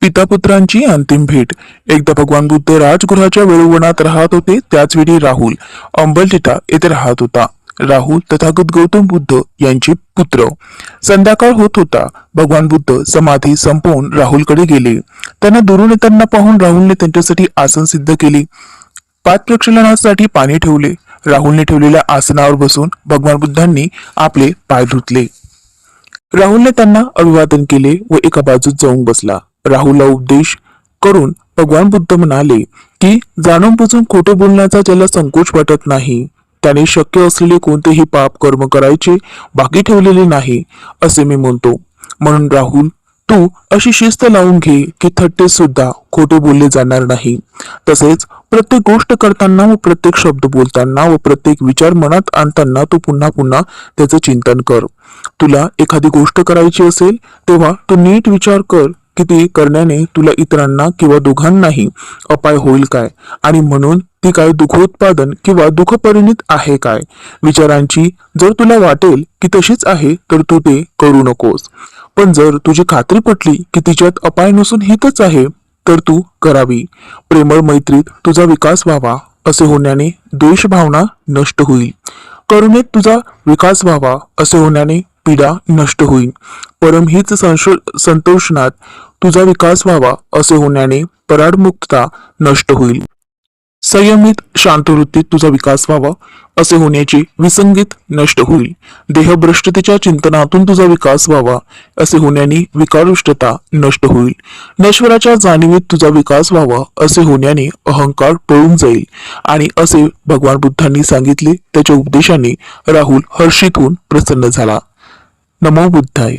पितापुत्रांची अंतिम भेट. एकदा भगवान बुद्ध राजगृहाच्या वेळुवनात राहत होते त्याच वेळी राहुल अंबलटिटा येथे राहत होता. राहुल तथागत गौतम बुद्ध यांचे पुत्र. संध्याकाळ होत होता. भगवान बुद्ध समाधी संपवून राहुलकडे गेले. त्यांना दुरून येताना पाहून राहुलने त्यांच्यासाठी आसन सिद्ध केले. पाच प्रक्षालनासाठी पाणी ठेवले. राहुलने ठेवलेल्या आसनावर बसून भगवान बुद्धांनी आपले पाय धुतले. राहुलने त्यांना अभिवादन केले व एका बाजूत जाऊन बसला. राहुलला उपदेश करून भगवान बुद्ध म्हणाले की जाणून बुजून खोटे बोलण्याचा ज्याला संकोच वाटत नाही. त्याने शक्य असलेले कोणतेही पाप कर्म करायचे बाकी ठेवलेले नाही असे मी म्हणतो. म्हणून राहुल तू अशी शिस्त लावून घे की थट्टे सुद्धा खोटे बोलले जाणार नाही. तसेच प्रत्येक गोष्ट करताना व प्रत्येक शब्द बोलताना व प्रत्येक विचार मनात आणताना तू पुन्हा पुन्हा त्याचं चिंतन कर. तुला एखादी गोष्ट करायची असेल तेव्हा तू नीट विचार कर की ती करण्याने तुला इतरांना किंवा दोघांनाही अपाय होईल काय? आणि म्हणून ती काय दुःखोत्पादन किंवा दुःखपरिणित आहे काय? विचारांची जर तुला वाटेल की तशीच आहे तर तू ते करू नकोस. पण जर तुझी खात्री पटली की तिच्यात अपाय नसून हितच आहे तर तू करावी. प्रेमळ मैत्रीत तुझा विकास व्हावा असे होण्याने द्वेषभावना नष्ट होईल. करुणेत तुझा विकास व्हावा असे होण्याने पीडा नष्ट होईल. परमहित संशो- संतोषणात तुझा विकास व्हावा असे होण्याने पराडमुक्तता नष्ट होईल. संयमित शांतवृत्तीत तुझा विकास व्हावा असे होण्याची विसंगीत नष्ट होईल. देहभ्रष्टतेच्या चिंतनातून तुझा विकास व्हावा असे होण्याने विकारुष्टता नष्ट होईल. नश्वराच्या जाणीवीत तुझा विकास व्हावा असे होण्याने अहंकार पळून जाईल. आणि असे भगवान बुद्धांनी सांगितले त्याच्या उपदेशाने राहुल हर्षित होऊन प्रसन्न झाला. नमो बुद्धाय